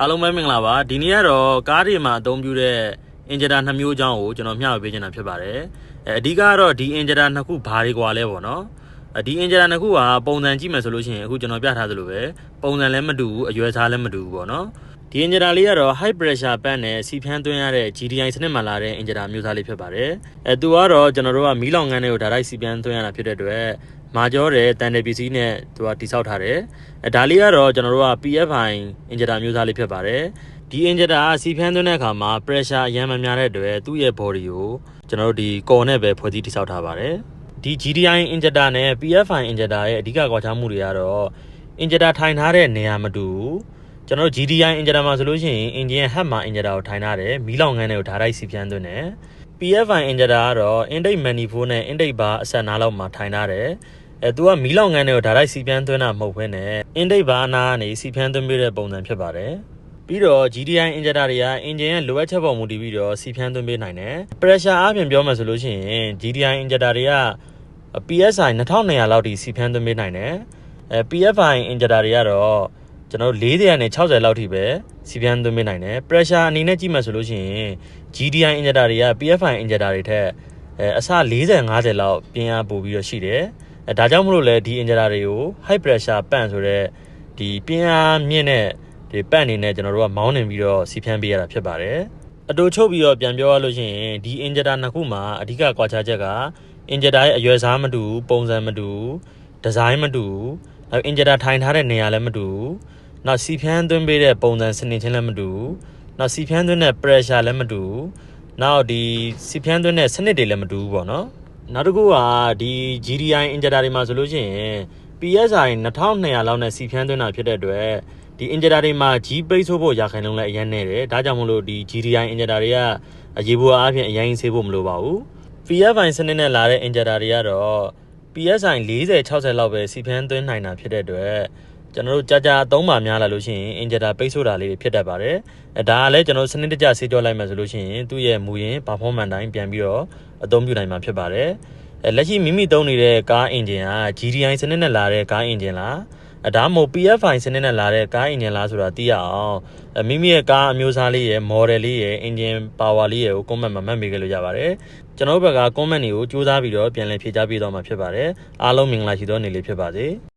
အားလုံးပဲမင်္ဂလာပါဒီနေ့ကတော့ကားတွေမှာအသုံးပြုတဲ့ injector နှစ်မျိုးအကြောင်းကိုကျွန်တော်မျှဝေပေးချင်တာဖြစ်ပါတယ်အဲအဓိကကတော့ဒီ injector နှစ်ခုဘာတွေကွာလဲပေါ့နော်အဲဒီ injector နှစ်ခုကပုံစံကြည့်မယ်ဆိုလို့ရှိရင်အခုကျွန်တော်ပြထားသလိုပဲပုံစံလည်းမတူဘူးအရွယ်စားလည်းမတူဘူးပေါ့နော်ဒီ injector လေးကတော့ high pressure ပန့်နဲ့စီဖျန်းသွင်းရတဲ့ GDI စနစ်မှာလာတဲ့ injector မျိုးစားလေးဖြစ်ပါတယ်အဲသူကတော့ကျွန်တော်တို့ကမီးလောင်ငန်းတွေကိုဒါတိုက်စီဖျန်းသွင်းရတာဖြစ်တဲ့အတွက် မာကျောတဲ့တန်တယ်ပစ္စည်းနဲ့သူကတိဆောက်ထားတယ်အဲဒါလေးကတော့ကျွန်တော်တို့က PFI injector မျိုးစားလေးဖြစ်ပါတယ်ဒီ injector ကစီဖျန်းသွင်းတဲ့အခါမှာ pressure အရင်မများတဲ့အတွက်သူ့ရဲ့ body ကိုကျွန်တော်တို့ဒီကော်နဲ့ပဲဖွဲ့စည်းတိဆောက်ထားပါတယ်ဒီ GDI injector နဲ့ PFI injector ရဲ့အဓိကကွာခြားမှုတွေကတော့ injector ထိုင်ထားတဲ့နေရာမတူဘူးကျွန်တော်တို့ GDI injector မှာဆိုလို့ရှိရင် engine ရဲ့ head မှာ injector ကိုထိုင်ထားတယ်မီးလောင်ငန်းတွေကိုဓာတ်တိုက်စီဖျန်းသွင်းတယ် PFI injector ကတော့ intake manifold နဲ့ intake bar အဆက်နားလောက်မှာထိုင်ထားတယ် အဲသူကမီးလောင်ငန်းတွေကိုဓာတ်တိုက်စီဖျန်းသွင်းတာမဟုတ်ဘဲနဲ့ intake bar အနားကနေစီဖျန်းသွင်းပေးတဲ့ပုံစံဖြစ်ပါတယ်ပြီးတော့ GDI injector တွေက engine ရဲ့လိုအပ်ချက်ပေါ်မူတည်ပြီးတော့စီဖျန်းသွင်းပေးနိုင်တယ် pressure အပြင်ပြောမှဆိုလို့ရှိရင် GDI injector တွေက PSI 2200လောက်ထိစီဖျန်းသွင်းပေးနိုင်တယ်အဲ PFI injector တွေကတော့ကျွန်တော်တို့40နဲ့60လောက်ထိပဲစီဖျန်းသွင်းပေးနိုင်တယ် pressure အနေနဲ့ကြည့်မှဆိုလို့ရှိရင် GDI injector တွေက PFI injector တွေထက်အဲအစ40 50လောက်ပြင်းအားပိုပြီးတော့ရှိတယ် အဲဒါကြောင့်မလို့လဲဒီ injector တွေကို high pressure ပန့်ဆိုတဲ့ဒီပြင်းအားမြင့်တဲ့ဒီပန့်အနေနဲ့ကျွန်တော်တို့ကမောင်းနေပြီးတော့စီဖျန်းပေးရတာဖြစ်ပါတယ်အတူချုပ်ပြီးတော့ပြန်ပြောရလို့ရှိရင်ဒီ injector နှစ်ခုမှာအဓိကကွာခြားချက်က injector ရဲ့အရွယ်စားမတူဘူးပုံစံမတူဘူးဒီဇိုင်းမတူဘူးနောက် injector ထိုင်ထားတဲ့နေရာလည်းမတူဘူးနောက်စီဖျန်းသွင်းပေးတဲ့ပုံစံစနစ်ချင်းလည်းမတူဘူးနောက်စီဖျန်းသွင်းတဲ့ pressure လည်းမတူဘူးနောက်ဒီစီဖျန်းသွင်းတဲ့စနစ်တွေလည်းမတူဘူးပေါ့နော် နောက်တစ်ခုကဒီ GDI injector တွေမှာဆိုလို့ရှိရင် PSI 2200လောက်နဲ့စီဖျန်းသွင်းတာဖြစ်တဲ့အတွက်ဒီ injector တွေမှာ G ပိတ်ဆို့ဖို့ရာခိုင်နှုန်းလည်းအရင်နေတယ်ဒါကြောင့်မလို့ဒီ GDI injector တွေကအရေးပေါ်အားဖြင့်အရင်ဆေးဖို့မလိုပါဘူး PFI စနစ်နဲ့လာတဲ့ injector တွေကတော့ PSI 40 60လောက်ပဲစီဖျန်းသွင်းနိုင်တာဖြစ်တဲ့အတွက် ကျွန်တော်တို့ကြာကြာသုံးပါများလာလို့ရှိရင် injector ပိတ်ဆို့တာလေးတွေဖြစ်တတ်ပါတယ်အဲဒါကလည်းကျွန်တော်စနစ်တကျဆေးကြောလိုက်မှဆိုလို့ရှိရင်သူ့ရဲ့မူရင်း performance တိုင်းပြန်ပြီးတော့အသုံးပြုနိုင်မှာဖြစ်ပါတယ်အဲလက်ရှိမိမိသုံးနေတဲ့ကား engine က GDI စနစ်နဲ့လာတဲ့ကား engine လားအဒါမို့ PFI စနစ်နဲ့လာတဲ့ကား engine လားဆိုတာသိရအောင်အဲမိမိရဲ့ကားအမျိုးအစားလေးရဲ့ model လေးရဲ့ engine power လေးရဲ့ကို comment မှာမှတ်မိခဲ့လို့ရပါတယ်ကျွန်တော်တို့ဘက်က comment တွေကိုစူးစမ်းပြီးတော့ပြန်လည်ဖြေကြားပေးတော့မှာဖြစ်ပါတယ်အားလုံးမင်္ဂလာရှိသောနေ့လေးဖြစ်ပါစေ